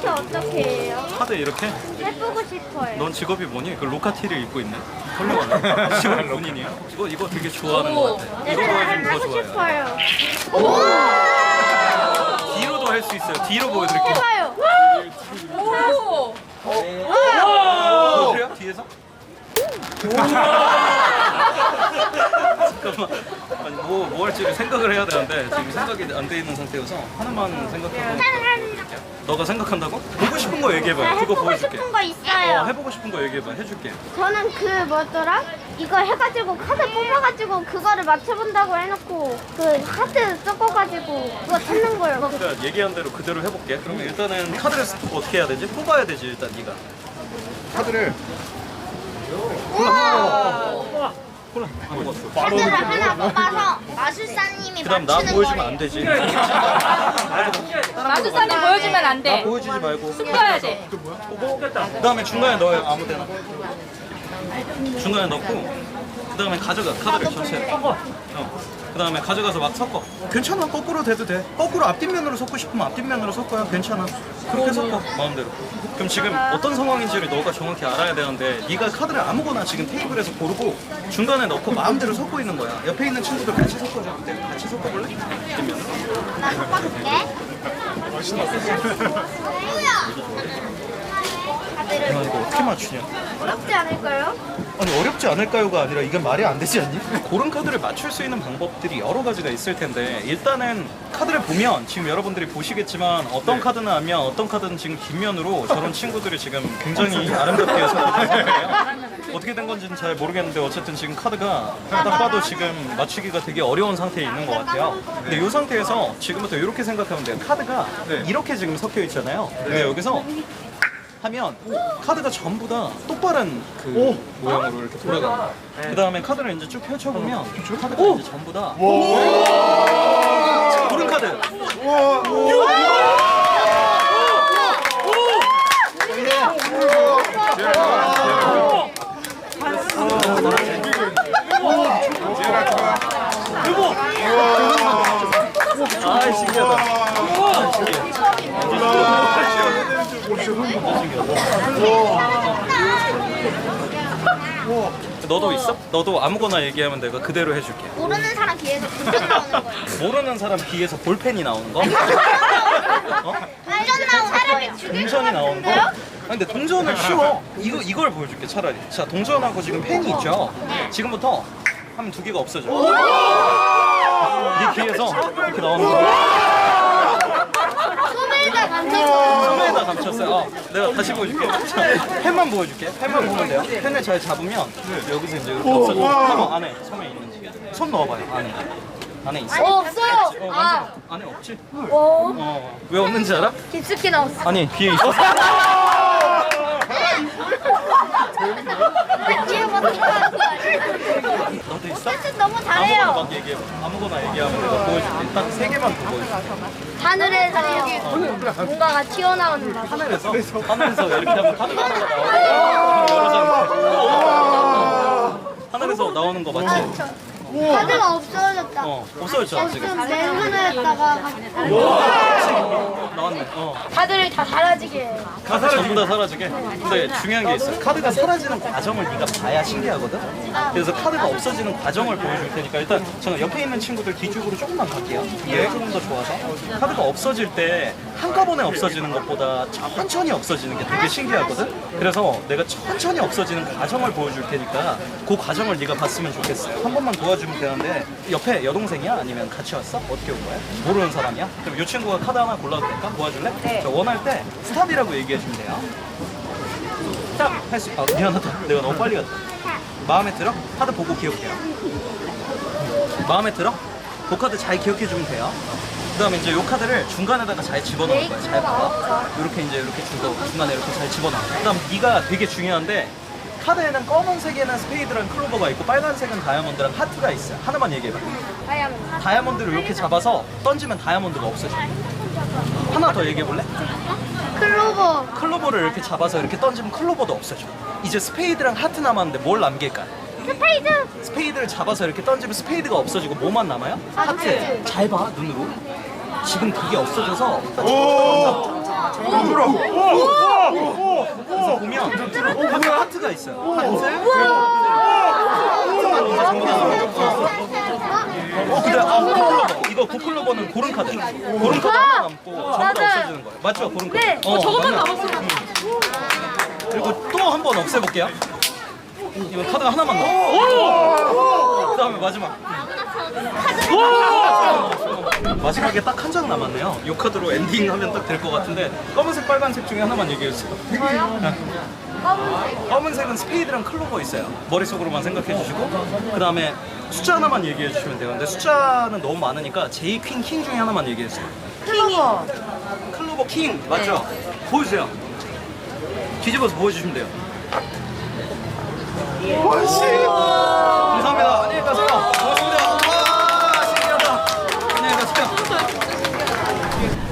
이렇게 어떻게 해요? 카드 이렇게? 해보고 싶어요. 넌 직업이 뭐니? 그 로카티를 입고 있네. 훌륭하네. 직업이 본인이야? 이거 이거 되게 좋아하는 것 같아. 네, 이거 보여주면 더 하고 좋아요. 싶어요. 뒤로도 할 수 있어요. 뒤로 보여드릴게요. 해봐요. 오! 어, 그래요? 뒤에서? 잠깐만. 아니 뭐, 뭐 할지를 생각을 해야 되는데 지금 생각이 안 돼 있는 상태여서 하나만 생각하고 너가 생각한다고? 보고 싶은 거 얘기해봐. 그거 해보고 보여줄게. 싶은 거 어, 있어요. 해보고 싶은 거 얘기해봐. 해줄게. 저는 그 뭐더라? 이거 해가지고 카드 뽑아가지고 그거를 맞춰본다고 해놓고 그 하트 섞어가지고 그거 찾는 거예요. 그러니까 얘기한 대로 그대로 해볼게. 그러면 일단은 카드를 어떻게 해야 되지? 뽑아야 되지 일단 네가. 카드를 우와! 콜라 안 먹었어. 카드를 하나 뽑아서 마술사님이 그다음 나 맞추는 보여주면 거예요. 안 되지. 마주사님 보여주면 안 돼. 보여주지 말고. 숨겨야 돼. 그다음에 중간에 넣어요 아무데나. 중간에 넣고 그 다음에 가져가 카드를 전체. 어. 그 다음에 가져가서 막 섞어. 괜찮아 거꾸로 돼도 돼. 거꾸로 앞뒷면으로 섞고 싶으면 앞뒷면으로 섞어요. 괜찮아. 그렇게 섞어 마음대로. 그럼 지금 어떤 상황인지를 너가 정확히 알아야 되는데 네가 카드를 아무거나 지금 테이블에서 고르고 중간에 넣고 마음대로 섞고 있는 거야. 옆에 있는 친구들 같이 섞어줘도 돼. 같이 섞어볼래? 앞뒷면으로. 나 섞어줄게. 야 카드를 이거 어떻게 맞추냐? 어렵지 않을까요? 아니 어렵지 않을까요가 아니라 이건 말이 안 되지 않니? 고른 카드를 맞출 수 있는 방법들이 여러 가지가 있을 텐데 일단은 카드를 보면 지금 여러분들이 보시겠지만 어떤 카드는 앞면 어떤 카드는 지금 뒷면으로 저런 친구들이 지금 굉장히 아름답게 어떻게 된 건지는 잘 모르겠는데 어쨌든 지금 카드가 딱 봐도 지금 맞추기가 되게 어려운 상태에 있는 것 같아요 근데 이 상태에서 지금부터 이렇게 생각하면 돼요 카드가 이렇게 지금 섞여 있잖아요 근데 여기서 하면 카드가 전부 다 똑바른 그 모양으로 이렇게 돌아가는 거야. 그 다음에 카드를 이제 쭉 펼쳐보면 카드가 이제 전부 다 고른 카드. 아 신기하다. 아, 신기해. 너도 있어? 너도 아무거나 얘기하면 내가 그대로 해줄게. 모르는 사람 뒤에서 불편 나오는 거예요. 모르는 사람 귀에서 볼펜이 나오는 거? 어? 완전 나오는 사람이 죽일 것 동전이 나오는 거? 같은데요? 아니 근데 동전은 쉬워. 이거 이걸 보여줄게 차라리. 자 동전하고 지금 펜이 있죠. 지금부터 하면 두 개가 없어져. 네 귀에서 이렇게 나오는 거. 감췄어요. 어, 내가 다시 보여줄게. 자, 펜만 보여줄게. 펜만 보면 돼요. 펜을 잘 잡으면 여기서 이제 이렇게 없어져. 한번 안에 손에 있는지. 손 넣어봐요. 안에. 안에 있어. 어, 없어요. 어, 만져봐. 안에 없지? 어. 왜 없는지 알아? 깊숙이 나왔어. 아니 뒤에 있어. 뒤에 뭐 들어가는 거 아니야? 있어? 너무 아무거나 잘해요. 막 얘기해. 아무거나 얘기하면 내가 보여줄게. 딱 세 개만 더 보여줄게. 하늘에서 뭔가가 튀어나오는 거. 하늘에서 하늘에서 이렇게 하면 나와. 여러 장. 하늘에서 나오는 거 맞지? 카드가 없어졌다. 어 없어졌죠 지금. 지금 맨손에다가 나왔네. 어. 카드를 다 사라지게. 카드 전부 다 사라지게. 근데 중요한 게 있어요. 카드가 사라지는 과정을 네가 봐야 신기하거든. 그래서 카드가 없어지는 과정을 보여줄 테니까 일단 저는 옆에 있는 친구들 뒤쪽으로 조금만 갈게요. 이게 조금 더 좋아서. 카드가 없어질 때 한꺼번에 없어지는 것보다 천천히 없어지는 게 되게 신기하거든. 그래서 내가 천천히 없어지는 과정을 보여줄 테니까 그 과정을 네가 봤으면 좋겠어요. 한 번만 도와 주면 되는데 옆에 여동생이야? 아니면 같이 왔어? 어떻게 온 거야? 모르는 사람이야? 그럼 이 친구가 카드 하나 골라도 될까? 도와줄래? 네. 원할 때 스탑이라고 얘기해 주면 돼요. 스탑! 할 수, 아, 미안하다. 내가 너무 빨리 갔다. 마음에 들어? 카드 보고 기억해요. 마음에 들어? 그 카드 잘 기억해 주면 돼요. 그 다음에 이제 이 카드를 중간에다가 잘 집어넣을 거야. 잘 봐봐. 이렇게 이제 이렇게 중간, 중간에 이렇게 잘 집어넣어. 그 다음 네가 되게 중요한데 카드에는 검은색에는 스페이드랑 클로버가 있고 빨간색은 다이아몬드랑 하트가 있어요. 하나만 얘기해봐. 다이아몬드. 다이아몬드를 이렇게 잡아서 던지면 다이아몬드가 없어져. 하나 더 얘기해볼래? 클로버. 클로버를 이렇게 잡아서 이렇게 던지면 클로버도 없어져. 이제 스페이드랑 하트 남았는데 뭘 남길까? 스페이드. 스페이드를 잡아서 이렇게 던지면 스페이드가 없어지고 뭐만 남아요? 하트. 잘 봐, 눈으로. 지금 그게 없어져서 그래서 보면 하트 하트가 있어요. 어 근데 아 고클로버 이거 고클로버는 고른 카드. 고른 카드 하나 남고 전부 다 없애주는 거예요. 맞죠? 고른 카드. 네. 어, 저것만 맞네. 남았어요. 그리고 또 한 번 없애볼게요. 이거 카드가 하나만 남아. 그 다음에 마지막. 마지막에 딱 한 장 남았네요. 이 카드로 엔딩 하면 딱 될 것 같은데 검은색, 빨간색 중에 하나만 얘기해 주세요. 검은색. 검은색은 스페이드랑 클로버 있어요. 머릿속으로만 생각해 주시고 그 다음에 숫자 하나만 얘기해 주시면 돼요. 근데 숫자는 너무 많으니까 제이 퀸, 킹 중에 하나만 얘기해 주세요. 클로버. 클로버 킹 맞죠? 보여주세요. 뒤집어서 보여주시면 돼요. 감사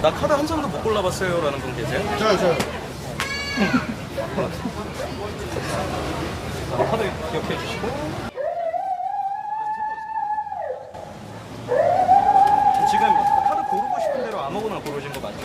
나 카드 한 장도 못 골라봤어요. 라는 분 계세요? 저요 저요 자, 카드 기억해 주시고.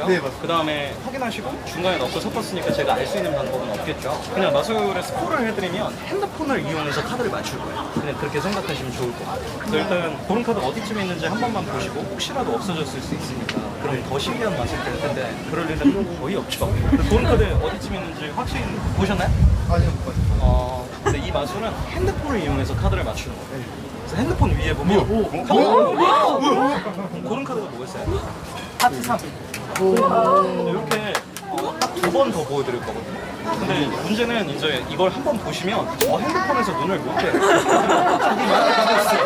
거 맞죠? 네, 맞습니다. 그 다음에 확인하시고 중간에 넣고 섞었으니까 제가 알 수 있는 방법은 없겠죠. 그냥 마술에 스포를 해드리면 핸드폰을 이용해서 카드를 맞출 거예요. 그냥 그렇게 생각하시면 좋을 것 같아요. 그래서 일단 고른 카드 어디쯤에 있는지 한 번만 보시고 혹시라도 없어졌을 수 있으니까 그럼 더 신기한 맛일 텐데 그럴 일은 거의 없죠. 근데 고른 카드 어디쯤에 있는지 확실히 보셨나요? 아니요 못 봤어요 어, 근데 이 마술은 핸드폰을 이용해서 카드를 맞추는 거예요. 그래서 핸드폰 위에 보면 카드 고른 카드가 뭐가 있어요? 하트 3. 이렇게 딱두번 더 보여드릴 거거든요. 근데 문제는 이제 이걸 한 번 보시면 어, 핸드폰에서 눈을 못 떼요.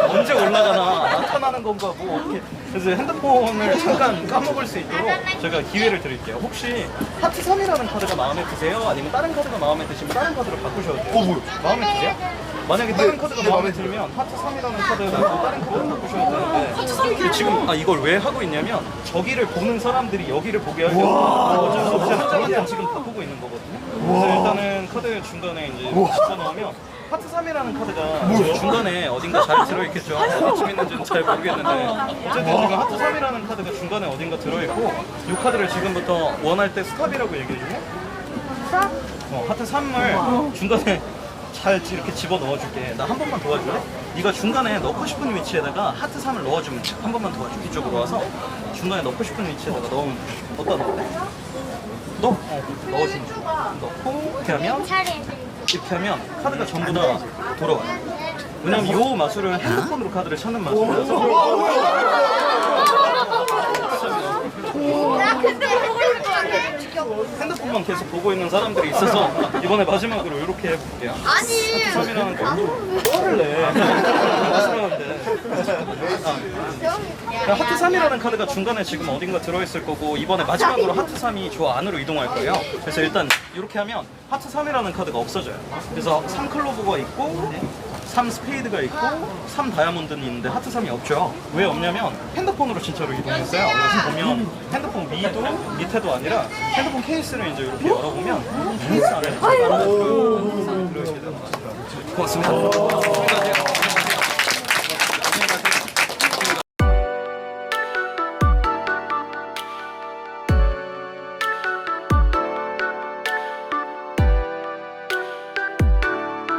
언제 올라가나 나타나는 건가 뭐 어떻게 그래서 핸드폰을 잠깐 까먹을 수 있도록 제가 기회를 드릴게요. 혹시 하트 3이라는 카드가 마음에 드세요? 아니면 다른 카드가 마음에 드시면 다른 카드로 바꾸셔도 돼요. 어 뭐야 마음에 드세요? 만약에 다른 카드가 네, 마음에 들면 하트 3이라는 카드 말고 다른 카드로 바꾸셔도 되는데 지금 아 이걸 왜 하고 있냐면 저기를 보는 사람들이 여기를 보게 하려고 어쩔 수 없이 한 장만 지금 바꾸고 있는 거거든요. 그래서 일단은 카드 중간에 이제 집어 넣으면 하트 3이라는 카드가 중간에 어딘가 잘 들어있겠죠. 어디쯤 있는지는 잘 모르겠는데. 어쨌든 지금 하트 3이라는 카드가 중간에 어딘가 들어있고 이 카드를 지금부터 원할 때 스탑이라고 얘기해주면 스탑. 어, 하트 3을 중간에 잘 이렇게 집어 넣어줄게. 나 한 번만 도와줄래? 네가 중간에 넣고 싶은 위치에다가 하트 3을 넣어주면 돼. 한 번만 도와줘. 이쪽으로 와서 중간에 넣고 싶은 위치에다가 넣으면 돼. 어디다 넣을래? 넣어. 어, 넣어주면 돼. 넣고 이렇게 하면. 이렇게 하면 카드가 전부 다 돌아와요. 왜냐면 요 마술은 핸드폰으로 카드를 찾는 마술이라서 나 근데 핸드폰. 핸드폰만 계속 보고 있는 사람들이 있어서 이번에 마지막으로 이렇게 해볼게요. 아니. 3이라는 거 화를 내. 아, 하트 3이라는 카드가 중간에 지금 어딘가 들어있을 거고 이번에 마지막으로 하트 3이 저 안으로 이동할 거예요. 그래서 일단 이렇게 하면 하트 3이라는 카드가 없어져요. 그래서 3 클로버가 있고 3 스페이드가 있고 3 다이아몬드는 있는데 하트 3이 없죠. 왜 없냐면 핸드폰으로 진짜로 이동했어요. 그래서 보면 핸드폰 위도 밑에도 아니라 핸드폰 케이스를 이제 이렇게 열어보면 케이스 안에 들어있게 되는 거죠. 고맙습니다.